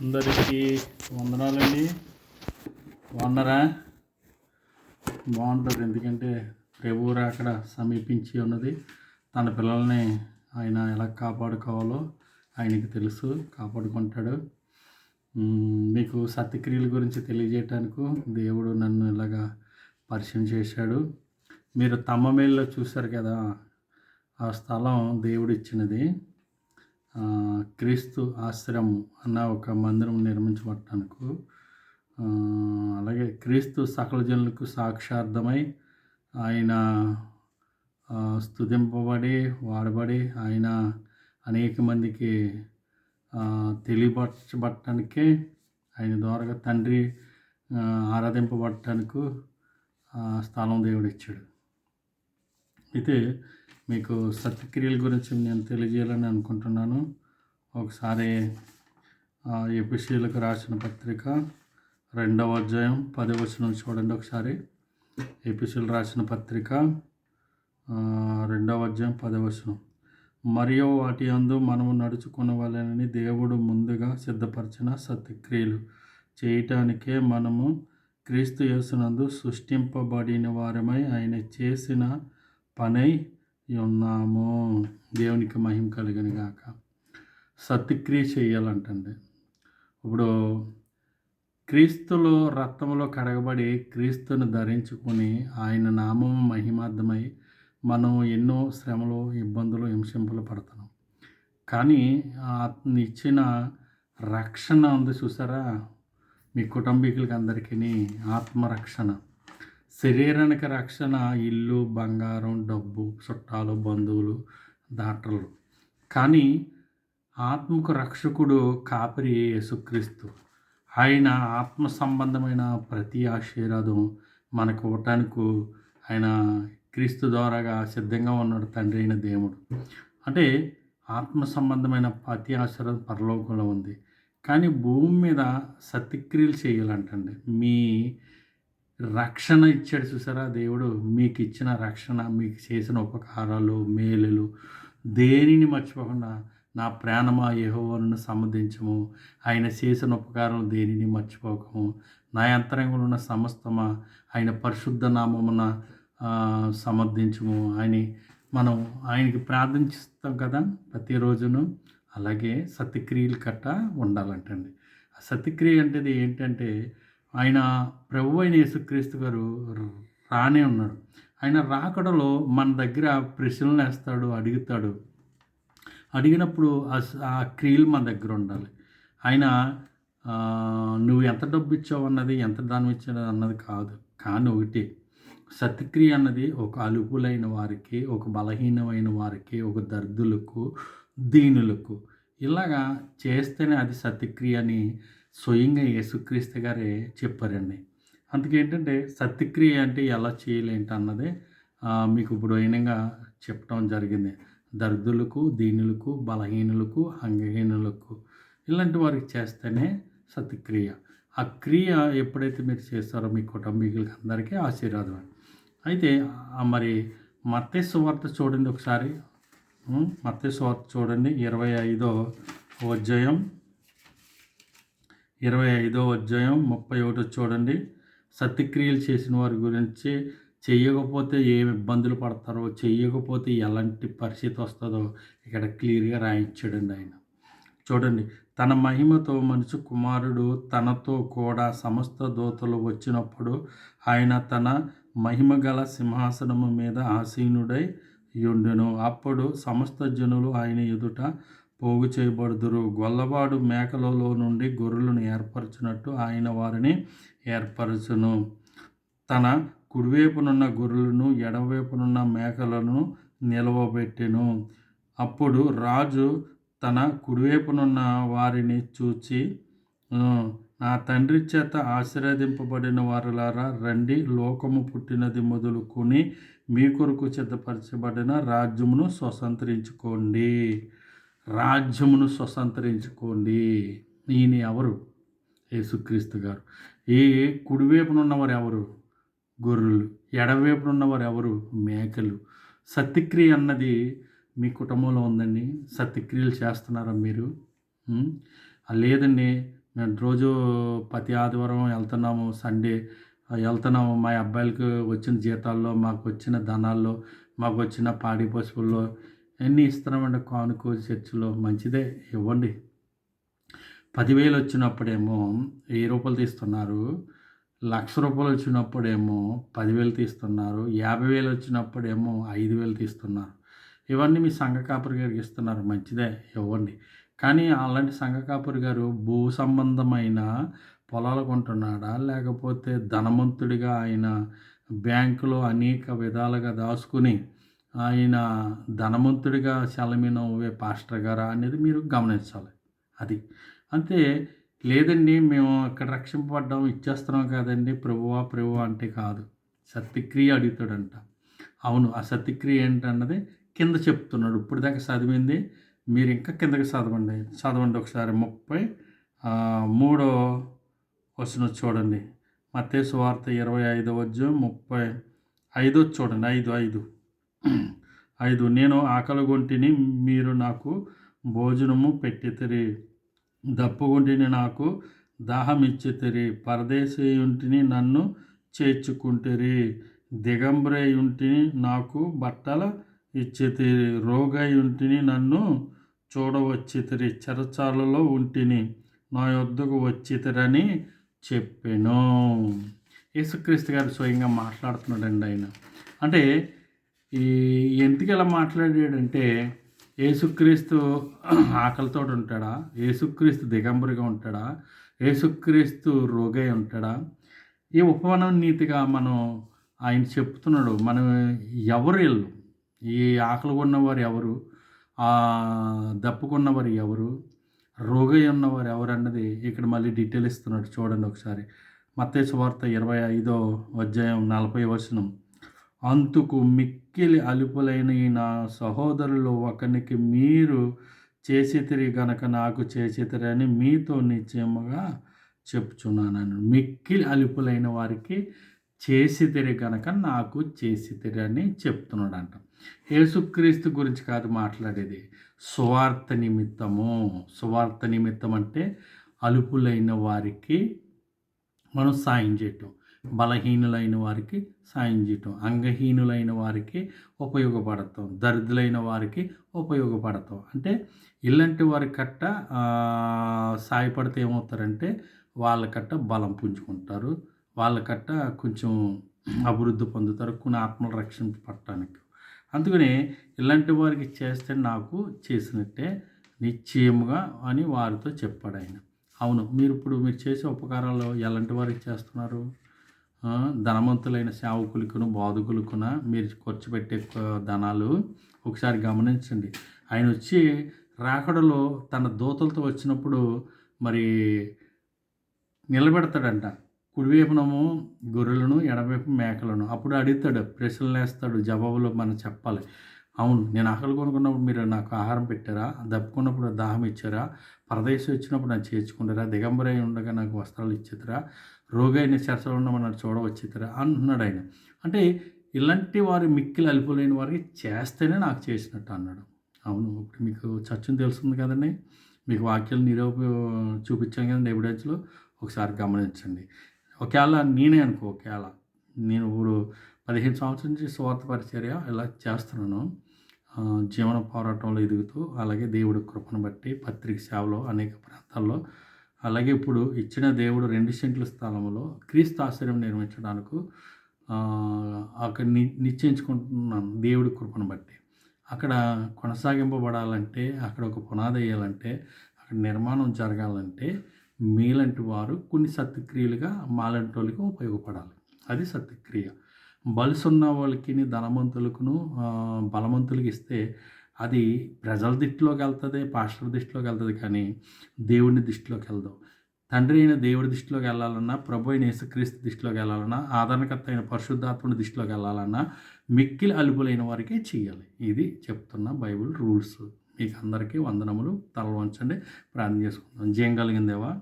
అందరికీ వందనాలండి. వందరా బాగుంటుంది. ఎందుకంటే ప్రభువు అక్కడ సమీపించి ఉన్నది. తన పిల్లల్ని ఆయన ఎలా కాపాడుకోవాలో ఆయనకి తెలుసు. కాపాడుకుంటాడు. మీకు సత్యక్రియల గురించి తెలియజేయటానికి దేవుడు నన్ను ఇలాగా పరిచయం చేశాడు. మీరు తమ్మమేల్లో చూశారు కదా ఆ స్థలం దేవుడు ఇచ్చినది క్రీస్తు ఆశ్రమం అన్న ఒక మందిరం నిర్మించబడటానికి అలాగే క్రీస్తు సకల జనులకు సాక్షార్థమై ఆయన స్థుతింపబడి స్తుతింపబడి వాడబడి ఆయన అనేక మందికి ఆ, ఆయన ద్వారా తండ్రి ఆరాధింపబట్టడానికి ఆరాధింపబడటానికి స్థలం దేవుడు ఇచ్చాడు. అయితే మీకు సత్యక్రియల గురించి నేను తెలియజేయాలని అనుకుంటున్నాను. ఒకసారి ఎపిసీలకు రాసిన పత్రిక రెండవ అధ్యాయం పది వచనం చూడండి ఒకసారి. ఎపిసీలు రాసిన పత్రిక రెండవ అధ్యాయం పది వచనం. మరియు వాటి అందు మనము నడుచుకునవలెనని దేవుడు ముందుగా సిద్ధపరిచిన సత్యక్రియలు చేయటానికే మనము క్రీస్తు యేసునందు సృష్టింపబడిన వారమై ఆయన చేసిన పనై ఉన్నాము. దేవునికి మహిమ కలిగిన గాక. సత్యక్రియ చేయాలంటండి. ఇప్పుడు క్రీస్తులో రక్తంలో కడగబడి క్రీస్తును ధరించుకొని ఆయన నామం మహిమార్థమై మనం ఎన్నో శ్రమలు ఇబ్బందులు హింసింపులు పడుతున్నాం. కానీ అతను ఇచ్చిన రక్షణ ఉంది చూసారా? మీ కుటుంబీకులకి అందరికీ ఆత్మరక్షణ. శరీరానికి రక్షణ ఇల్లు బంగారం డబ్బు చుట్టాలు బంధువులు డాక్టర్లు కానీ ఆత్మకు రక్షకుడు కాపరి యేసుక్రీస్తు. ఆయన ఆత్మ సంబంధమైన ప్రతి ఆశీర్వాదం మనకు ఇవ్వటానికి ఆయన క్రీస్తు ద్వారాగా సిద్ధంగా ఉన్నాడు తండ్రి అయిన దేవుడు. అంటే ఆత్మ సంబంధమైన ప్రతి ఆశీర్వాదం పరలోకంలో ఉంది. కానీ భూమి మీద సత్యక్రియలు చేయాలంటండి. మీ రక్షణ ఇచ్చాడు చూసారా? దేవుడు మీకు ఇచ్చిన రక్షణ మీకు చేసిన ఉపకారాలు మేలులు దేనిని మర్చిపోకుండా నా ప్రాణమా యహోవను సమ్మతించము ఆయన చేసిన ఉపకారం దేనిని మర్చిపోకము. నా యంత్రాంగంలో ఉన్న సమస్తమా ఆయన పరిశుద్ధ నామమున సమర్థించము. ఆయన మనం ఆయనకి ప్రార్థిస్తాం కదా ప్రతిరోజును. అలాగే సత్యక్రియలు కట్ట ఉండాలంటండి. ఆ సత్యక్రియ అంటే ఏంటంటే ఆయన ప్రభు అయిన యేసుక్రీస్తు గారు రానే ఉన్నాడు. ఆయన రాకడలో మన దగ్గర ప్రశ్నలు వేస్తాడు అడుగుతాడు. అడిగినప్పుడు ఆ ఆ క్రియలు మన దగ్గర ఉండాలి. ఆయన నువ్వు ఎంత డబ్బు ఇచ్చావు అన్నది ఎంత దానం ఇచ్చావు అన్నది కాదు. కానీ ఒకటి సత్యక్రియ అన్నది ఒక అలుపులైన వారికి ఒక బలహీనమైన వారికి ఒక దర్దులకు దీనులకు ఇలాగా చేస్తేనే అది సత్యక్రియ అని స్వయంగా యేసుక్రీస్తు గారే చెప్పారండి. అందుకేంటంటే సత్యక్రియ అంటే ఎలా చేయలేంటి అన్నదే మీకు ఇప్పుడు అయినంగా చెప్పడం జరిగింది. దర్దులకు దీనులకు బలహీనులకు అంగహీనులకు ఇలాంటి వారికి చేస్తేనే సత్యక్రియ. ఆ క్రియ ఎప్పుడైతే మీరు చేస్తారో మీ కుటుంబీకులకి అందరికీ ఆశీర్వాదం. అయితే మరి మత్తయి వార్త చూడండి ఒకసారి. మత్తయి వార్త చూడండి. ఇరవై ఐదో అధ్యాయం. ఇరవై ఐదో అధ్యాయం ముప్పై ఒకటి చూడండి. సత్యక్రియలు చేసిన వారి గురించి చేయకపోతే ఏమి ఇబ్బందులు పడతారో చేయకపోతే ఎలాంటి పరిస్థితి వస్తుందో ఇక్కడ క్లియర్గా రాయించాడండి ఆయన. చూడండి తన మహిమతో మనిషి కుమారుడు తనతో కూడా సమస్త దూతలు వచ్చినప్పుడు ఆయన తన మహిమ గల సింహాసనము మీద ఆసీనుడై యుండెను అప్పుడు సమస్త జనులు ఆయన ఎదుట పోగు చేయబడుదురు గొల్లవాడు మేకలలో నుండి గొర్రెలను ఏర్పరచినట్టు ఆయన వారిని ఏర్పరచును. తన కుడివైపునున్న గొర్రెలను ఎడవైపునున్న మేకలను నిలవబెట్టెను. అప్పుడు రాజు తన కుడివైపునున్న వారిని చూచి నా తండ్రి చేత ఆశీర్వదింపబడిన వారులారా రండి లోకము పుట్టినది మొదలుకొని మీ కొరకు సిద్ధపరచబడిన రాజ్యమును స్వతంత్రించుకోండి. రాజ్యమును స్వతంత్రించుకోండి. ఈయన ఎవరు? యేసుక్రీస్తు గారు. ఈ కుడివైపున ఉన్నవారు ఎవరు? గొర్రెలు. ఎడవైపున ఉన్నవారు ఎవరు? మేకలు. సత్యక్రియ అన్నది మీ కుటుంబంలో ఉందండి. సత్యక్రియలు చేస్తున్నారా మీరు? లేదండి. మేము రోజు ప్రతి ఆదివారం వెళ్తున్నాము. సండే వెళ్తున్నాము. మా అబ్బాయిలకు వచ్చిన జీతాల్లో మాకు వచ్చిన ధనాల్లో మాకు వచ్చిన పాడి పశువుల్లో ఎన్ని ఇస్తున్నామండి కానుకో చర్చిలో మంచిదే ఇవ్వండి. పదివేలు వచ్చినప్పుడేమో వెయ్యి రూపాయలు తీస్తున్నారు? లక్ష రూపాయలు వచ్చినప్పుడేమో పదివేలు తీస్తున్నారు. యాభై వేలు వచ్చినప్పుడేమో ఐదు వేలు తీస్తున్నారు. ఇవన్నీ మీ సంఘకాపరి గారికి ఇస్తున్నారు. మంచిదే ఇవ్వండి. కానీ అలాంటి సంఘకాపురి గారు భూ సంబంధమైన పొలాలు కొంటున్నాడా? లేకపోతే ధనవంతుడిగా ఆయన బ్యాంకులో అనేక విధాలుగా దాచుకుని ఆయన ధనవంతుడిగా సెలమినవే పాస్టర్ గారా అనేది మీరు గమనించాలి. అది. అంతే లేదండి మేము అక్కడ రక్షింపబడ్డాం ఇచ్చేస్తున్నాం కదండి ప్రభువా ప్రభువా అంటే కాదు. సత్యక్రియ అడుగుతాడంట. అవును ఆ సత్యక్రియ ఏంటన్నది కింద చెప్తున్నాడు. ఇప్పుడు దాకా చదివింది మీరు ఇంకా కిందకి చదవండి చదవండి ఒకసారి ముప్పై మూడో వచ్చిన చూడండి. మతేసు వార్త ఇరవై ఐదో వద్దు ముప్పై ఐదో చూడండి. ఐదు ఐదు. ఐదు నేను ఆకలిగొంటిని మీరు నాకు భోజనము పెట్టితిరి. దప్పుగుంటిని నాకు దాహం ఇచ్చితిరి పరదేశీయుంటిని నన్ను చేర్చుకుంటిరి. దిగంబరేయుంటిని నాకు బట్టల ఇచ్చితిరి. రోగయుంటిని నన్ను చూడవచ్చితిరి. చెరచాలలో ఉంటిని నా యొద్దకు వచ్చితిరని చెప్పాను. యేసుక్రీస్తు గారు స్వయంగా మాట్లాడుతున్నాడండి ఆయన. అంటే ఈ ఎందుకు ఇలా మాట్లాడాడంటే ఏసుక్రీస్తు ఆకలితో ఉంటాడా? ఏసుక్రీస్తు దిగంబరిగా ఉంటాడా? ఏసుక్రీస్తు రోగై ఉంటాడా? ఈ ఉపవనం నీతిగా మనం ఆయన చెప్తున్నాడు. మనం ఎవరు ఇల్లు ఈ ఆకలి ఉన్నవారు ఎవరు? దప్పుకున్నవారు ఎవరు? రోగై ఉన్నవారు ఎవరు అన్నది ఇక్కడ మళ్ళీ డీటెయిల్ ఇస్తున్నాడు. చూడండి ఒకసారి. మత్తే సువార్త ఇరవై ఐదో అధ్యాయం నలభై వచనం. అంతుకు మిక్కిలి అలుపులైన ఈ నా సహోదరులు ఒకనికి మీరు చేసితిరి గనక నాకు చేసితిరి అని మీతో నిశ్చయముగా చెప్పుచున్నాను మిక్కిలి అలుపులైన వారికి చేసితిరి గనక నాకు చేసితిరి అని చెప్తున్నాడు అంట యేసుక్రీస్తు గురించి కాదు మాట్లాడేది. సువార్త నిమిత్తము. సువార్త నిమిత్తం అంటే అలుపులైన వారికి మనం సాయం చేయటం. బలహీనులైన వారికి సాయం చేయటం అంగహీనులైన వారికి ఉపయోగపడతాం దరిద్రులైన వారికి ఉపయోగపడతాం అంటే ఇలాంటి వారి కట్ట సాయపడితే ఏమవుతారంటే వాళ్ళ కట్ట బలం పుంజుకుంటారు. వాళ్ళ కట్ట కొంచెం అభివృద్ధి పొందుతారు కొన్ని ఆత్మల రక్షణ పట్టడానికి. అందుకని ఇలాంటి వారికి చేస్తే నాకు చేసినట్టే నిశ్చయముగా అని వారితో చెప్పాడు ఆయన. అవును మీరు ఇప్పుడు మీరు చేసే ఉపకారాలు ఎలాంటి వారికి చేస్తున్నారు? ధనవంతులైన సేవకులకును బాధకులకున మీరు ఖర్చు పెట్టే ధనాలు ఒకసారి గమనించండి. ఆయన వచ్చి రాకడలో తన దూతలతో వచ్చినప్పుడు మరి నిలబెడతాడంట. కుడివైపునము గొర్రెలను ఎడవైపు మేకలను. అప్పుడు అడుగుతాడు ప్రశ్నలు వేస్తాడు జవాబులు మనం చెప్పాలి. అవును నేను ఆకలి కొనుక్కున్నప్పుడు మీరు నాకు ఆహారం పెట్టారా? దప్పుకున్నప్పుడు దాహం ఇచ్చారా? పరదేశం వచ్చినప్పుడు నన్ను చేర్చుకుంటారా దిగంబరై ఉండగా నాకు వస్త్రాలు ఇచ్చేతరా రోగైన చర్చలు మనం చూడవచ్చు అంటున్నాడు ఆయన. అంటే ఇలాంటి వారి మిక్కిలు అలిపోలేని వారికి చేస్తేనే నాకు చేసినట్టు అన్నాడు. అవును ఇప్పుడు మీకు చర్చను తెలుస్తుంది కదండి. మీకు వాక్యాలు నిరూప చూపించాను కదండి ఎవిడెన్స్లో ఒకసారి గమనించండి. ఒకవేళ నేనే అనుకో ఒకవేళ నేను ఇప్పుడు పదిహేను సంవత్సరం నుంచి స్వార్థ పరిచర్య ఇలా చేస్తున్నాను. జీవన పోరాటంలో ఎదుగుతూ అలాగే దేవుడి కృపను బట్టి పత్రిక సేవలో అనేక ప్రాంతాల్లో అలాగే ఇప్పుడు ఇచ్చిన దేవుడు రెండు సెంట్ల స్థలంలో క్రీస్తు ఆశ్రయం నిర్మించడానికి అక్కడ ని నిశ్చయించుకుంటున్నాను దేవుడి కృపను బట్టి. అక్కడ కొనసాగింపబడాలంటే అక్కడ ఒక పునాది వేయాలంటే అక్కడ నిర్మాణం జరగాలంటే మీలాంటి వారు కొన్ని సత్క్రియలుగా మాలాంటి వాళ్ళకి ఉపయోగపడాలి. అది సత్క్రియ. బలుసున్న వాళ్ళకి ధనవంతులకును బలవంతులకి ఇస్తే అది ప్రజల దిష్టిలోకి వెళ్తుంది పాస్టర్ దిష్టిలోకి వెళ్తుంది కానీ దేవుని దృష్టిలోకి వెళ్దాం తండ్రి అయిన దేవుడి దృష్టిలోకి వెళ్ళాలన్నా ప్రభు అయిన యేసుక్రీస్తు దృష్టిలోకి వెళ్ళాలన్నా ఆదరణకర్త అయిన పరిశుద్ధాత్మని దృష్టిలోకి వెళ్ళాలన్నా మిక్కిలి అలుపులైన వారికే చేయాలి. ఇది చెప్తున్న బైబుల్ రూల్స్. మీకు అందరికీ వందనములు. తల వంచండి ప్రార్థన చేసుకుందాం. జయం కలిగిందేవా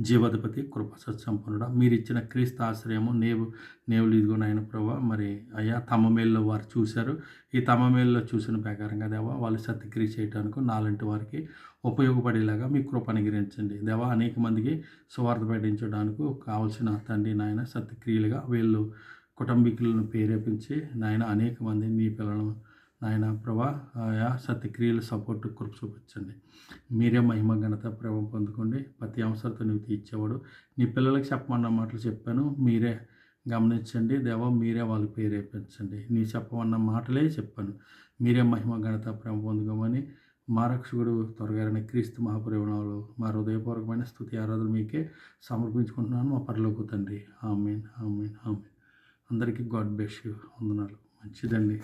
జీవాధిపతి కృప సత్సంపన్నుడ. మీరు ఇచ్చిన క్రీస్తు ఆశ్రయము నేవు నేవులు ఇదిగో నాయన ప్రభా. మరి అయ్యా తమ మేల్లో వారు చూశారు. ఈ తమ మేల్లో చూసిన ప్రకారంగా దేవా వాళ్ళు సత్యక్రియ చేయడానికి నాలంటి వారికి ఉపయోగపడేలాగా మీ కృప అనుగ్రహించండి. దేవా అనేక మందికి సువార్త ప్రకటించడానికి కావాల్సిన తండ్రి నాయన సత్యక్రియలుగా వీళ్ళు కుటుంబీకులను ప్రేరేపించి నాయన అనేక మంది మీ పిల్లలను నాయన ప్రభా ఆయా సత్యక్రియలు సపోర్ట్ కృప చూపించండి. మీరే మహిమ ఘనత ప్రేమ పొందుకోండి. ప్రతి అవసరత నువ్వు తీర్చేవాడు. నీ పిల్లలకి చెప్పమన్న మాటలు చెప్పాను. మీరే గమనించండి. దేవా మీరే వాళ్ళు ప్రేరేపించండి నీ చెప్పమన్న మాటలే చెప్పాను. మీరే మహిమ ఘనత ప్రేమ పొందుకోమని మా రక్షకుడు క్రీస్తు మహాప్రేమణాలు మా హృదయపూర్వకమైన స్థుతి ఆరాధన మీకే సమర్పించుకుంటున్నాను. మా పరలోకి తండ్రి. Amen amen amen. అందరికీ గాడ్ బెస్ట్ వందనాలు. మంచిదండి.